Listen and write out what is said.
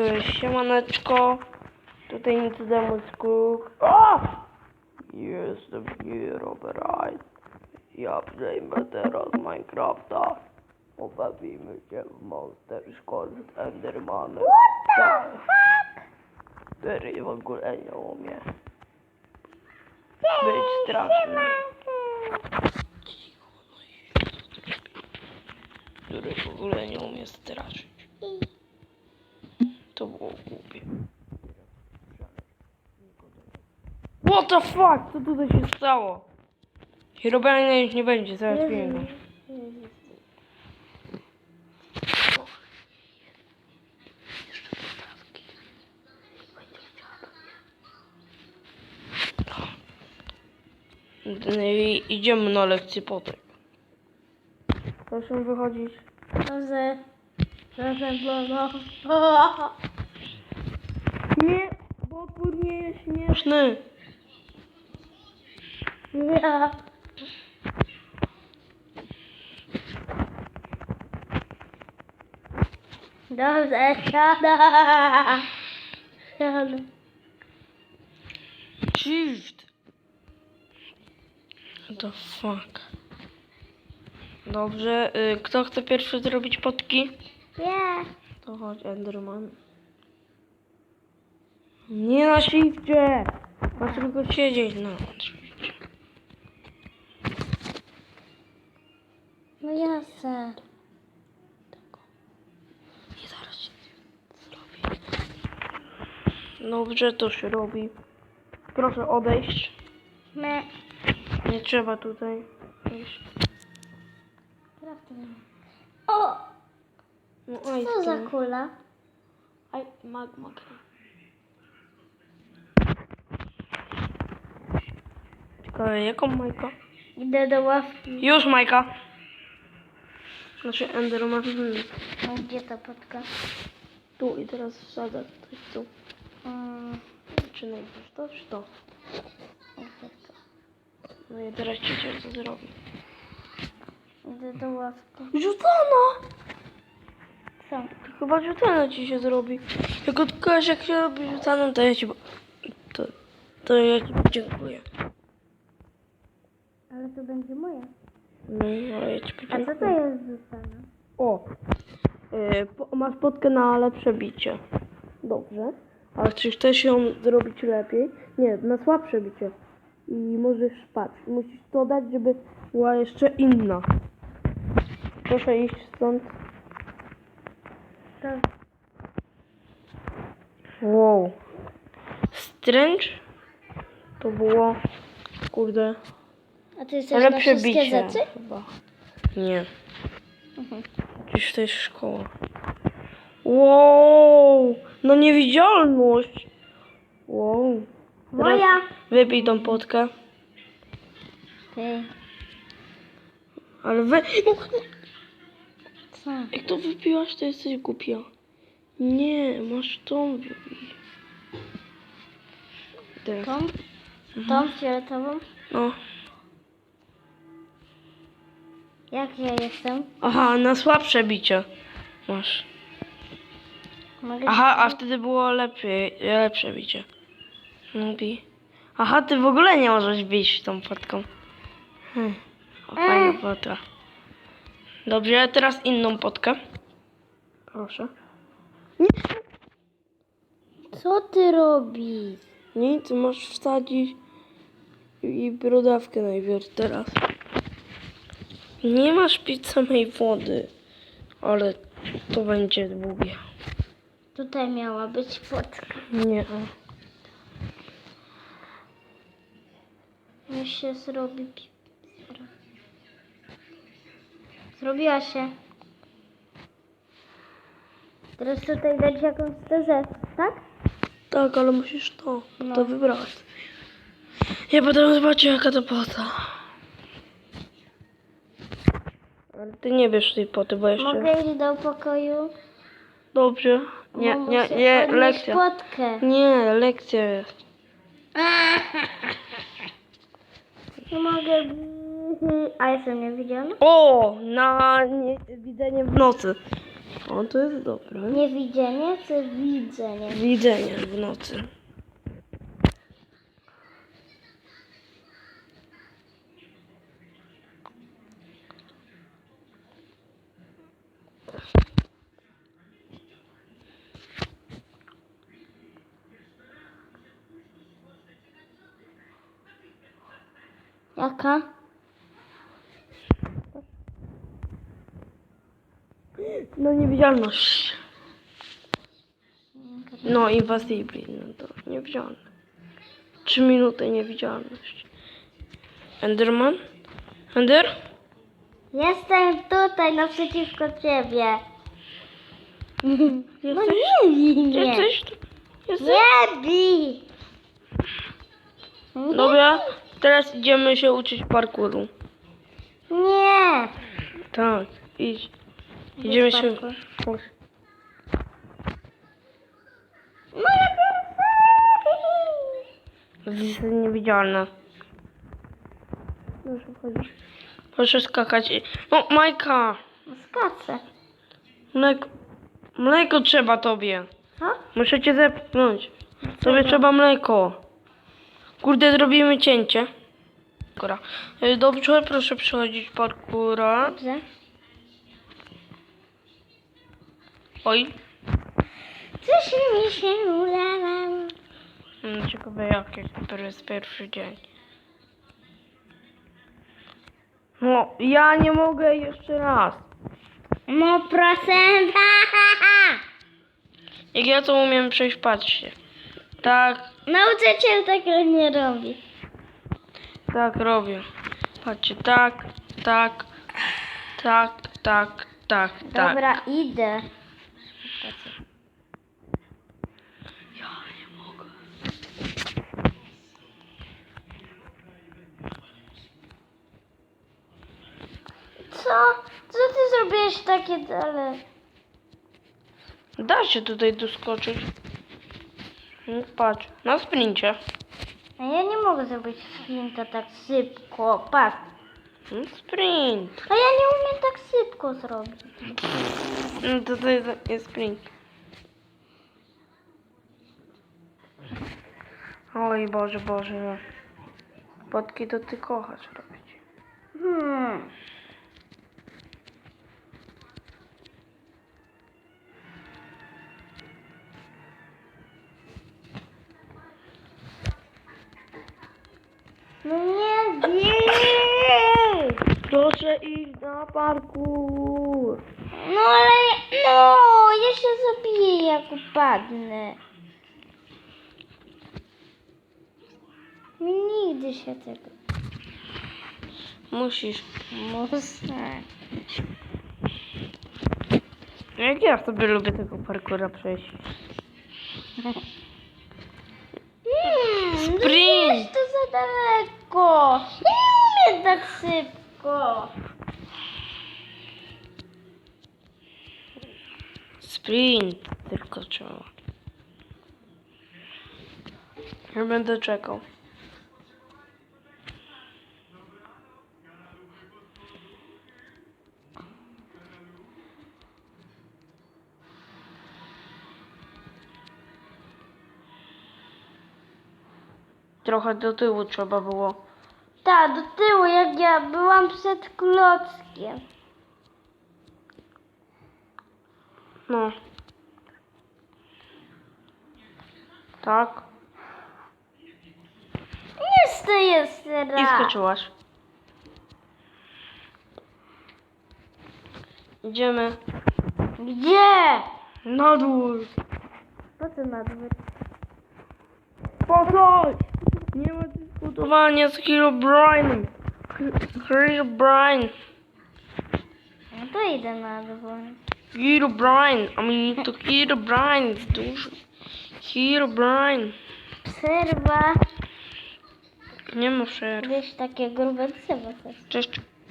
Y, Siemaneczko. Tutaj nic demo skok. O! Jestem Robert Ja przejmę teraz Minecrafta. Pobawimy się w Monster School z Endermanem. Tak. Który w ogóle nie umie być straszny. Który w ogóle nie umie straszyć. To było głupie. What the fuck? Co tutaj się stało? Robienia już nie będzie, zaraz wiem. I idziemy na lekcję potem. Proszę wychodzić. Dobrze. Proszę pana. Nie, bo nie jest śmieszny. Ja. Dobrze, siada. Siada. Shift. The fuck? Dobrze, y, kto chce pierwszy zrobić potki? Ja. To chodź, Enderman. Nie na shifcie! Masz tylko siedzieć na shifcie. No ja chcę. I zaraz się zrobi. Dobrze, to się robi. Proszę odejść. Me. Nie trzeba tutaj iść. O! No, oj, Co za kula? Aj, magma. Ciekawe, jaką Majka? Idę do ławki. Już Majka. Znaczy Enderman. Hmm. No, gdzie ta potka? Tu i teraz wsadzę coś tu. Mm, Czy najpierw to, czy to? najpierw to. No i teraz ciocia co zrobi. Idę do ławki. Rzucona! Co? Chyba rzucana ci się zrobi. Jak odkojasz jak się robi rzucaną, to ja ci... To, to ja ci dziękuję. Ale to będzie moja. No, ja ci A co to jest rzucane? O! Yy, po, masz potkę na lepsze bicie. Dobrze. Ale czy chcesz ją zrobić lepiej? Nie, na słabsze bicie. I możesz patrz. Musisz to dać, żeby była jeszcze inna. Proszę iść stąd. To Wow. Strange? To było... Kurde... A ty jesteś na Lepsze wszystkie bicie. rzeczy? Chyba. Nie. Mhm. Gdzieś to jest szkoła. Wow! No niewidzialność! Wow. Teraz Moja! Wypij tą potkę. Ty. Ale wy... Co? Jak to wypiłaś, to jesteś głupia. Nie, masz tą wypij. Teraz. Tą? Tą fioletową? No. Jak ja jestem? Aha, na słabsze bicie. Masz. Mogę Aha, a wtedy było lepiej, lepsze bicie. No bij. Aha, ty w ogóle nie możesz bić tą potką. Hmm. O, fajna potka. Dobrze, teraz inną potkę. Proszę. Co ty robisz? Nic, masz wsadzić i brodawkę najpierw teraz. Nie masz pić samej wody, ale to będzie długie. Tutaj miała być potka. Nie. Już się zrobi. Zrobiła się. Teraz tutaj dać jakąś tezę, tak? Tak, ale musisz to, No. to wybrać. Ja potem zobaczę jaka to pota. Ale ty nie wiesz tej poty, bo jeszcze... Mogę iść do pokoju? Dobrze. Nie, Bo nie, muszę nie, lekcja. potkę. Nie, lekcja jest. Nie mogę. A jestem niewidzialna? O, na nie, widzenie w nocy. O, to jest dobre. Nie widzenie, czy widzenie? Widzenie w nocy. Jaka? No niewidzialność. No inwazyjny, no to niewidzialny. Trzy minuty niewidzialność. Enderman? Ender? Jestem tutaj naprzeciwko ciebie. No Jesteś? nie bij mnie. Jesteś? tu? Jesteś? Nie bij. Dobra, teraz idziemy się uczyć parkouru. Nie. Tak, idź. Idziemy się... Chodź. Jest niewidzialna. Proszę wchodzić. Proszę skakać. No, Majka! Skaczę. Mleko, mleko trzeba tobie. Co? Muszę cię zepchnąć. Tobie trzeba mleko. Kurde, zrobimy cięcie. Y, Dobrze, proszę przychodzić parkura. Dobrze. Oj. Coś mi się udało. Mm, Ciekawe jakie, który jest pierwszy dzień. No, ja nie mogę jeszcze raz. No procent. Jak ja to umiem przejść, patrzcie. Tak, Nauczyciel tego nie robi. tak robię. Patrzcie, tak, tak, tak, tak, tak, tak. Dobra, idę. Ja nie mogę. Co? Co ty zrobiłeś takie dale? Da się tutaj doskoczyć. No, Patrz, na sprincie. A ja nie mogę zrobić sprinta tak szybko. Patrz. No, Sprint. A ja nie umiem tak szybko zrobić. No to to jest, jest sprint. Oj Boże, Boże. Podki to ty kochasz robić. No nie bij! Proszę iść na parkour. No ale, no, ja się zabiję jak upadnę. Mi nigdy się tego Musisz. muszę. Jak ja sobie lubię tego parkoura przejść. Hmm, Sprint. Za daleko. Ja nie umiem tak szybko. Sprint. Tylko trzeba. Ja będę czekał. Trochę do tyłu trzeba było. Tak, do tyłu, jak ja byłam przed klockiem. No. Tak. Jeszcze jest I raz. skoczyłaś. Idziemy Gdzie? na dół. Po co na dwór? Pochodź! Nie ma dyskutowania z Herobrine. Herobrine. No to idę na dwór. Herobrine. I mean, to Herobrine. jest duży. Herobrine. Przerwa. Nie ma przerwy. Wiesz, takie grube drzewo też. Cześć.